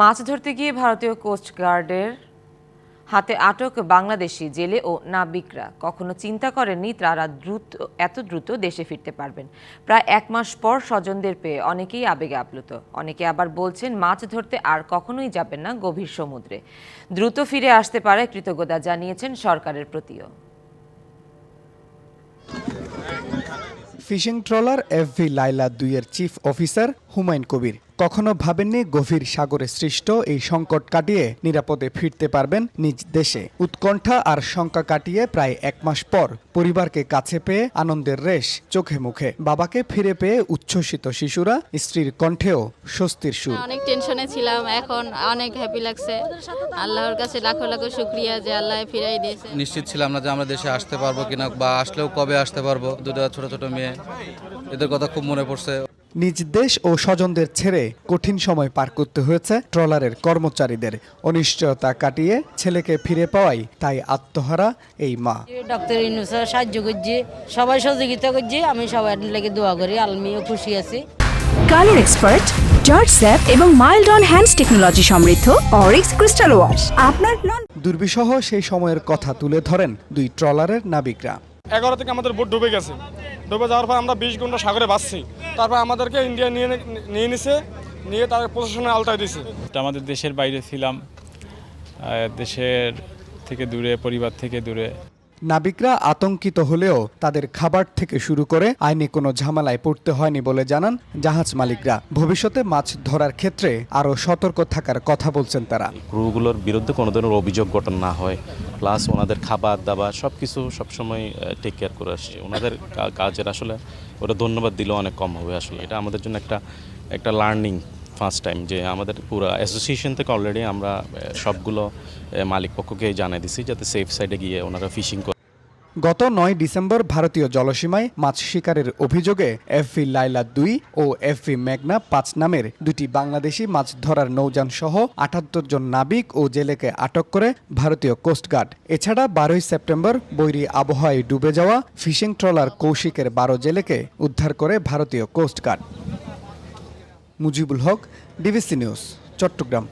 মাছ ধরতে গিয়ে ভারতীয় কোস্টগার্ডের হাতে আটক বাংলাদেশি জেলে ও নাবিকরা। কখনো চিন্তা করেননি তারা দ্রুত, এত দ্রুত দেশে ফিরতে পারবেন। প্রায় এক মাস পর স্বজনদের পেয়ে অনেকেই আবেগে আপ্লুত। অনেকে আবার বলছেন, মাছ ধরতে আর কখনোই যাবেন না গভীর সমুদ্রে। দ্রুত ফিরে আসতে পারে কৃতজ্ঞতা জানিয়েছেন সরকারের প্রতিও। ফিশিং ট্রলার এফভি লাইলা দুইয়ের চিফ অফিসার হুমায়ুন কবির। কখনো ভাবেননি গভীর সাগরে সৃষ্ট এই সংকট কাটিয়ে নিরাপদে ফিরতে পারবেন নিজ দেশে। উৎকণ্ঠা আর শঙ্কা কাটিয়ে প্রায় এক মাস পর পরিবারকে কাছে পেয়ে আনন্দের রেশ চোখে মুখে। বাবাকে ফিরে পেয়ে উচ্ছ্বসিত শিশুরা স্ত্রীর কণ্ঠেও স্বস্তির সুর। অনেক টেনশনে ছিলাম এখন অনেক হ্যাপি লাগছে। আল্লাহর কাছে লাখো লাখো শুক্রিয়া যে আল্লাহ ফিরাই দিয়েছে। নিশ্চিত ছিলাম না যে আমরা দেশে আসতে পারব কিনা বা আসলেও কবে আসতে পারব। দুটো ছোট ছোট মেয়ে এদের কথা খুব মনে পড়ছে। নিজ দেশ ও স্বজনদের ছেড়ে কঠিন সময় পার করতে হয়েছে ট্রলারের কর্মচারীদের। অনিশ্চয়তা কাটিয়ে ছেলেকে ফিরে পাওয়াই তাই আত্মহারা এই মা। ডক্টর ইনুসা সাহায্য করছি সবাই সহযোগিতা করছি আমি সবার লেগে দোয়া করি আলমিও খুশি আছি। কালার এক্সপার্ট জর্জ স্যাপ এবং মাইল্ড অন হ্যান্ডস টেকনোলজি সমৃদ্ধ অরিক্স ক্রিস্টাল ওয়াশ। আপনার দুর্বিষহ সেই সময়ের কথা তুলে ধরেন দুই ট্রলারের নাবিকরা। এগারো থেকে আমাদের বোট ডুবে গেছে। ডুবে যাওয়ার পর আমরা বিশ ঘণ্টা সাগরে বাঁচছি। তারপর আমাদেরকে ইন্ডিয়া নিয়ে নিয়ে নিছে নিয়ে তার প্রশাসনে আলতায় দিছে। আমাদের দেশের বাইরে ছিলাম দেশের থেকে দূরে পরিবার থেকে দূরে। নাবিকরা আতঙ্কিত হলেও তাদের খাবার থেকে শুরু করে আইনি কোনো ঝামেলায় পড়তে হয়নি বলে জানান জাহাজ মালিকরা। ভবিষ্যতে মাছ ধরার ক্ষেত্রে আরও সতর্ক থাকার কথা বলছেন তারা। ক্রুগুলোর বিরুদ্ধে কোনো ধরনের অভিযোগ গঠন না হয়। প্লাস ওনাদের খাবার দাবার সব কিছু সবসময় টেক কেয়ার করে আসছি। ওনাদের কাজের আসলে ওটা ধন্যবাদ দিলেও অনেক কম হবে আসলে। এটা আমাদের জন্য একটা একটা লার্নিং ফার্স্ট টাইম যে আমাদের পুরো অ্যাসোসিয়েশন থেকে অলরেডি আমরা সবগুলো মালিক পক্ষকে জানিয়ে দিছি যাতে সেফ সাইডে গিয়ে ওনারা ফিশিং গত নয় ডিসেম্বর ভারতীয় জলসীমায় মাছ শিকারের অভিযোগে এফভি লাইলা দুই ও এফভি মেঘনা পাঁচ নামের দুটি বাংলাদেশি মাছ ধরার নৌযান সহ আটাত্তর জন নাবিক ও জেলেকে আটক করে ভারতীয় কোস্টগার্ড এছাড়া বারোই সেপ্টেম্বর বৈরী আবহাওয়ায় ডুবে যাওয়া ফিশিং ট্রলার কৌশিকের বারো জেলেকে উদ্ধার করে ভারতীয় coastguard Mujibul Haque, DBC news, Chattogram.